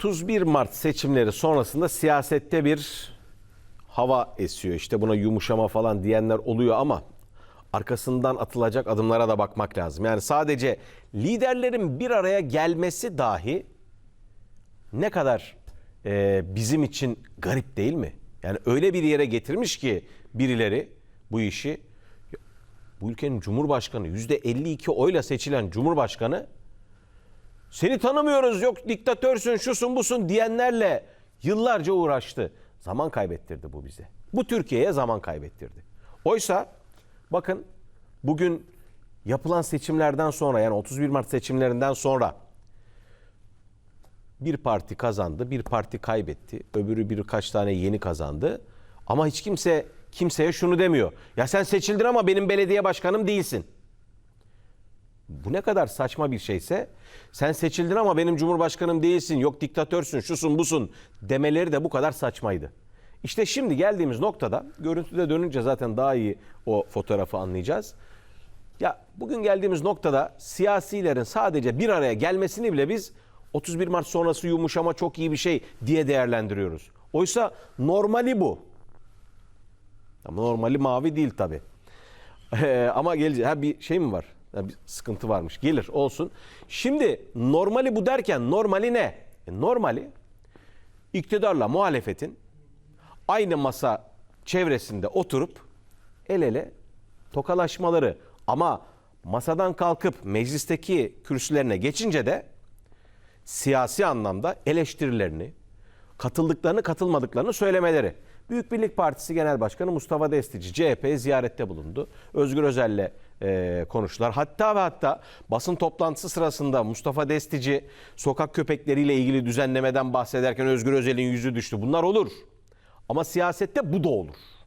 31 Mart seçimleri sonrasında siyasette bir hava esiyor. İşte buna yumuşama falan diyenler oluyor ama arkasından atılacak adımlara da bakmak lazım. Yani sadece liderlerin bir araya gelmesi dahi ne kadar e, bizim için garip değil mi? Yani öyle bir yere getirmiş ki birileri bu işi. Bu ülkenin cumhurbaşkanı %52 oyla seçilen cumhurbaşkanı seni tanımıyoruz yok diktatörsün şusun busun diyenlerle yıllarca uğraştı. Zaman kaybettirdi bu bize. Bu Türkiye'ye zaman kaybettirdi. Oysa bakın bugün yapılan seçimlerden sonra yani 31 Mart seçimlerinden sonra bir parti kazandı, bir parti kaybetti. Öbürü birkaç tane yeni kazandı. Ama hiç kimse kimseye şunu demiyor. Ya sen seçildin ama benim belediye başkanım değilsin. Bu ne kadar saçma bir şeyse sen seçildin ama benim cumhurbaşkanım değilsin, yok diktatörsün, şusun busun demeleri de bu kadar saçmaydı. İşte şimdi geldiğimiz noktada görüntüde dönünce zaten daha iyi o fotoğrafı anlayacağız. Ya bugün geldiğimiz noktada siyasilerin sadece bir araya gelmesini bile biz 31 Mart sonrası yumuşama çok iyi bir şey diye değerlendiriyoruz. Oysa normali bu. Ama normali mavi değil tabi. ama gelecek. Ha bir şey mi var? Ha, bir sıkıntı varmış. Gelir olsun. Şimdi normali bu derken normali ne? E, normali iktidarla muhalefetin aynı masa çevresinde oturup el ele tokalaşmaları ama masadan kalkıp meclisteki kürsülerine geçince de siyasi anlamda eleştirilerini, katıldıklarını katılmadıklarını söylemeleri. Büyük Birlik Partisi Genel Başkanı Mustafa Destici CHP ziyarette bulundu. Özgür Özel'le e, konuştular. Hatta ve hatta basın toplantısı sırasında Mustafa Destici sokak köpekleriyle ilgili düzenlemeden bahsederken Özgür Özel'in yüzü düştü. Bunlar olur. Ama siyasette bu da olur. –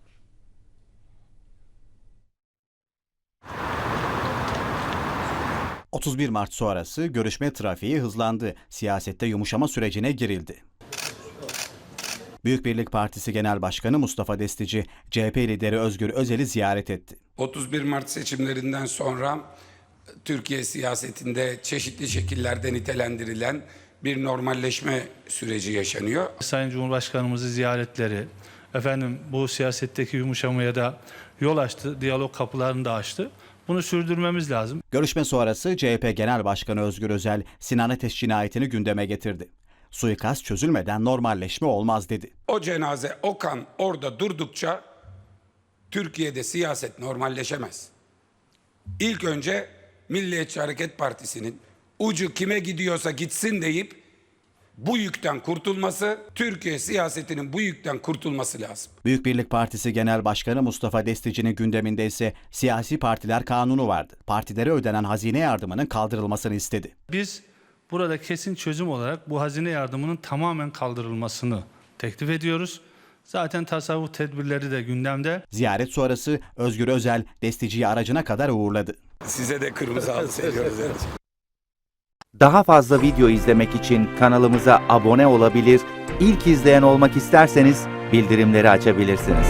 31 Mart sonrası görüşme trafiği hızlandı. Siyasette yumuşama sürecine girildi. Büyük Birlik Partisi Genel Başkanı Mustafa Destici, CHP lideri Özgür Özel'i ziyaret etti. 31 Mart seçimlerinden sonra Türkiye siyasetinde çeşitli şekillerde nitelendirilen bir normalleşme süreci yaşanıyor. Sayın Cumhurbaşkanımızı ziyaretleri, efendim bu siyasetteki yumuşamaya da yol açtı, diyalog kapılarını da açtı. Bunu sürdürmemiz lazım. Görüşme sonrası CHP Genel Başkanı Özgür Özel, Sinan Ateş cinayetini gündeme getirdi. Suikast çözülmeden normalleşme olmaz dedi. O cenaze, o kan orada durdukça Türkiye'de siyaset normalleşemez. İlk önce Milliyetçi Hareket Partisi'nin ucu kime gidiyorsa gitsin deyip bu yükten kurtulması, Türkiye siyasetinin bu yükten kurtulması lazım. Büyük Birlik Partisi Genel Başkanı Mustafa Destici'nin gündeminde ise siyasi partiler kanunu vardı. Partilere ödenen hazine yardımının kaldırılmasını istedi. Biz burada kesin çözüm olarak bu hazine yardımının tamamen kaldırılmasını teklif ediyoruz. Zaten tasavvuf tedbirleri de gündemde. Ziyaret sonrası Özgür Özel Destici'yi aracına kadar uğurladı. Size de kırmızı halı seviyoruz. Daha fazla video izlemek için kanalımıza abone olabilir, ilk izleyen olmak isterseniz bildirimleri açabilirsiniz.